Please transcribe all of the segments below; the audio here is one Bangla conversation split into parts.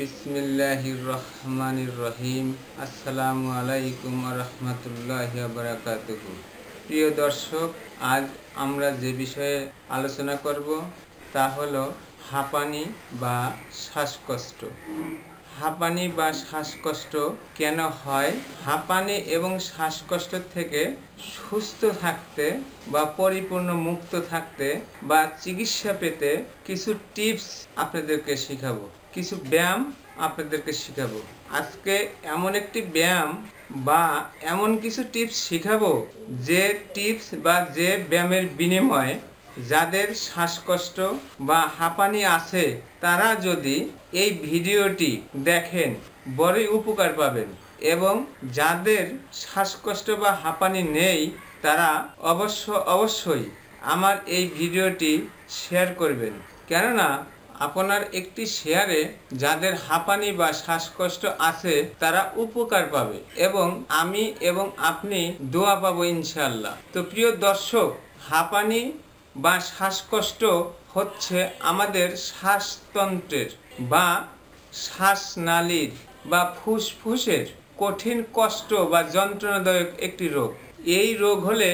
বিসমিল্লাহির রহমানির রহিম আসসালামু আলাইকুম রহমতুল্লাহ বারাকাতুহু প্রিয় দর্শক, আজ আমরা যে বিষয়ে আলোচনা করব তা হলো হাঁপানি বা শ্বাসকষ্ট। হাঁপানি বা শ্বাসকষ্ট কেন হয়? হাঁপানি এবং শ্বাসকষ্ট থেকে সুস্থ থাকতে বা পরিপূর্ণ মুক্ত থাকতে বা চিকিৎসা পেতে কিছু টিপস আপনাদেরকে শেখাবো। কিছু ব্যায়াম আপনাদেরকে শেখাবো। আজকে এমন একটি ব্যায়াম বা এমন কিছু টিপস শেখাবো যে টিপস বা যে ব্যায়ামের বিনিময়ে যাদের শ্বাসকষ্ট বা হাঁপানি আছে, তারা যদি এই ভিডিওটি দেখেন, বড়ই উপকার পাবেন। এবং যাদের শ্বাসকষ্ট বা হাঁপানি নেই, তারা অবশ্য, অবশ্যই আমার এই ভিডিওটি শেয়ার করবেন। কেননা আপনার একটি শেয়ারে যাদের হাঁপানি বা শ্বাসকষ্ট আছে, তারা উপকার পাবে এবং আমি এবং আপনি দোয়া পাবো ইনশাল্লাহ তো প্রিয় দর্শক, হাঁপানি বা শ্বাসকষ্ট হচ্ছে আমাদের শ্বাসতন্ত্রের বা শ্বাসনালীর বা ফুসফুসের কঠিন কষ্ট বা যন্ত্রণাদায়ক একটি রোগ। এই রোগ হলে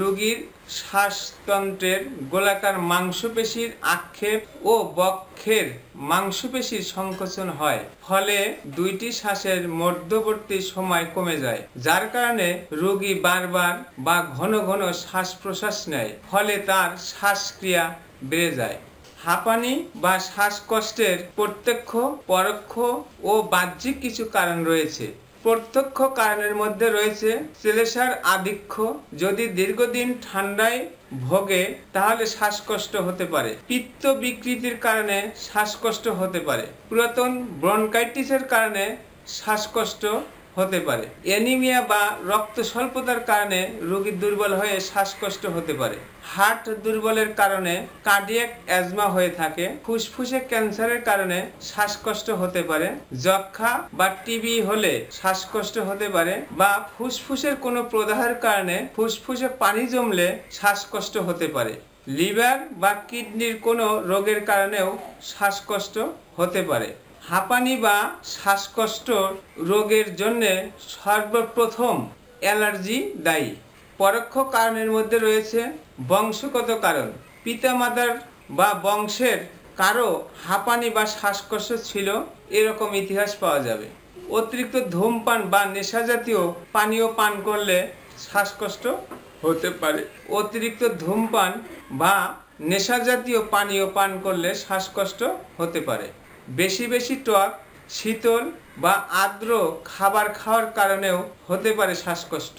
রোগীর শ্বাসতন্ত্রের গোলাকার মাংসপেশির আক্ষেপ ও বক্ষের মাংসপেশির সংকোচন হয়, ফলে দুইটি শ্বাসের মধ্যবর্তী সময় কমে যায়, যার কারণে রোগী বারবার বা ঘন ঘন শ্বাস প্রশ্বাস নেয়, ফলে তার শ্বাসক্রিয়া বেড়ে যায়। হাঁপানি বা শ্বাসকষ্টের প্রত্যক্ষ, পরোক্ষ ও বাহ্যিক কিছু কারণ রয়েছে প্রত্যক্ষ কারণের মধ্যে রয়েছে শ্লেষার আধিক্য। যদি দীর্ঘদিন ঠান্ডায় ভোগে, তাহলে শ্বাসকষ্ট হতে পারে। পিত্ত বিকৃতির কারণে শ্বাসকষ্ট হতে পারে। পুরাতন ব্রনকাইটিসের কারণে শ্বাসকষ্ট হতে পারে। অ্যানিমিয়া বা রক্ত স্বল্পতার কারণে রোগী দুর্বল হয়ে শ্বাসকষ্ট হতে পারে। হার্ট দুর্বলের কারণে কার্ডিয়াক অ্যাজমা হয়ে থাকে। ফুসফুসে ক্যান্সারের কারণে শ্বাসকষ্ট হতে পারে। যক্ষা বা টিবি হলে শ্বাসকষ্ট হতে পারে বা ফুসফুসের কোনো প্রদাহের কারণে ফুসফুসে পানি জমলে শ্বাসকষ্ট হতে পারে। লিভার বা কিডনির কোনো রোগের কারণেও শ্বাসকষ্ট হতে পারে। হাঁপানি বা শ্বাসকষ্ট রোগের জন্য সর্বপ্রথম অ্যালার্জি দায়ী। পরোক্ষ কারণের মধ্যে রয়েছে বংশগত কারণ। পিতামাতার বা বংশের কারও হাঁপানি বা শ্বাসকষ্ট ছিল এরকম ইতিহাস পাওয়া যাবে। অতিরিক্ত ধূমপান বা নেশা জাতীয় পানীয় পান করলে শ্বাসকষ্ট হতে পারে। অতিরিক্ত ধূমপান বা নেশা জাতীয় পানীয় পান করলে শ্বাসকষ্ট হতে পারে। বেশি বেশি টক, শীতল বা আর্দ্র খাবার খাওয়ার কারণেও হতে পারে শ্বাসকষ্ট।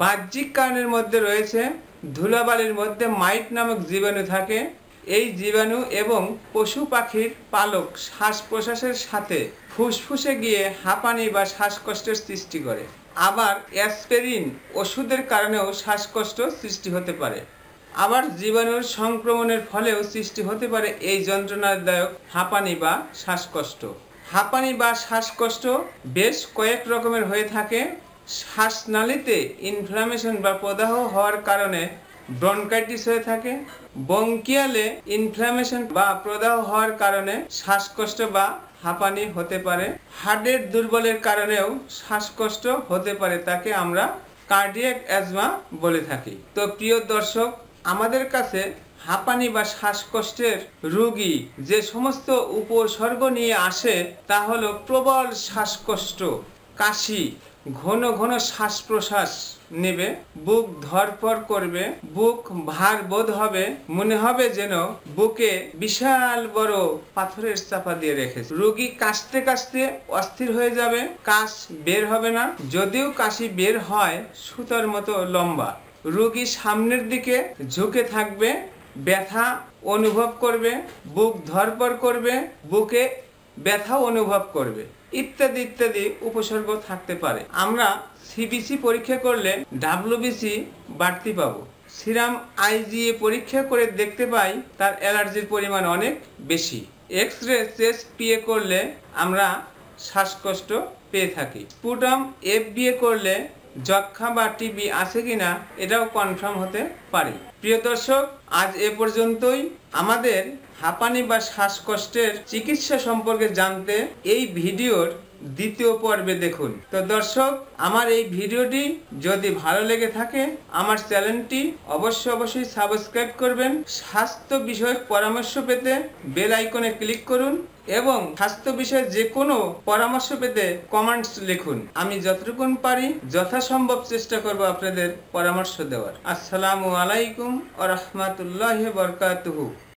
বাহ্যিক কারণের মধ্যে রয়েছে ধুলাবালির মধ্যে মাইট নামক জীবাণু থাকে। এই জীবাণু এবং পশু পাখির পালক শ্বাস প্রশ্বাসের সাথে ফুসফুসে গিয়ে হাঁপানি বা শ্বাসকষ্টের সৃষ্টি করে। আবার অ্যাসপেরিন ওষুধের কারণেও শ্বাসকষ্ট সৃষ্টি হতে পারে। আবার জীবাণুর সংক্রমণের ফলেও সৃষ্টি হতে পারে এই যন্ত্রণাদায়ক হাঁপানি বা শ্বাসকষ্ট। হাঁপানি বা শ্বাসকষ্ট বেশ কয়েক রকমের হয়ে থাকে। শ্বাসনালীতে ইনফ্লামেশন বা প্রদাহ হওয়ার কারণে ব্রনকাইটিস হয়ে থাকে। বঙ্কিয়ালে ইনফ্লামেশন বা প্রদাহ হওয়ার কারণে শ্বাসকষ্ট বা হাঁপানি হতে পারে। হার্টের দুর্বলের কারণেও শ্বাসকষ্ট হতে পারে তাকে আমরা কার্ডিয়াক অ্যাজমা বলে থাকি। তো প্রিয় দর্শক আমাদের কাছে হাঁপানি বা শ্বাসকষ্টের রোগী যে সমস্ত উপসর্গ নিয়ে আসে তা হলো প্রবল শ্বাসকষ্ট, কাশি, ঘন ঘন শ্বাস প্রশ্বাস নেবে, বুক ধরপর করবে, বুক ভার বোধ হবে, মনে হবে যেন বুকে বিশাল বড় পাথরের চাপা দিয়ে রেখেছে। রোগী কাশতে কাশতে অস্থির হয়ে যাবে, কাশ বের হবে না, যদিও কাশি বের হয় সুতার মতো লম্বা। রোগী সামনের দিকে ঝুঁকে থাকবে, ব্যথা অনুভব করবে, বুক ধরপর করবে, বুকে ব্যথা অনুভব করবে। ইত্যাদি ইত্যাদি উপসর্গ থাকতে পারে। আমরা সিবিসি পরীক্ষা করলে ডাব্লিউবিসি বাড়তি পাবো। সিরাম আইজিএ পরীক্ষা করে দেখতে পাই তার অ্যালার্জির পরিমাণ অনেক বেশি। এক্স রে চেস্ট পিএ করলে আমরা শ্বাসকষ্ট পেয়ে থাকি। স্পুটাম এফ বিএ করলে যক্ষা বা টিবি আছে কিনা এটাও কনফার্ম হতে পারে। প্রিয় দর্শক, আজ এ পর্যন্তই। আমাদের হাঁপানি বা শ্বাসকষ্টের চিকিৎসা সম্পর্কে জানতে এই ভিডিওর দ্বিতীয় পর্বে দেখুন। তো দর্শক, আমার এই ভিডিওটি যদি ভালো লেগে থাকে, আমার চ্যানেলটি অবশ্যই অবশ্যই সাবস্ক্রাইব করবেন। স্বাস্থ্য বিষয়ক পরামর্শ পেতে বেল আইকনে ক্লিক করুন। এবং স্বাস্থ্য বিষয়ে যে কোনো পরামর্শ পেতে কমেন্টস লিখুন। আমি যতটুকুন পারি যথাসম্ভব চেষ্টা করব আপনাদের পরামর্শ দেওয়ার। আসসালামু আলাইকুম ও রহমতুল্লাহ বরকাতুহু।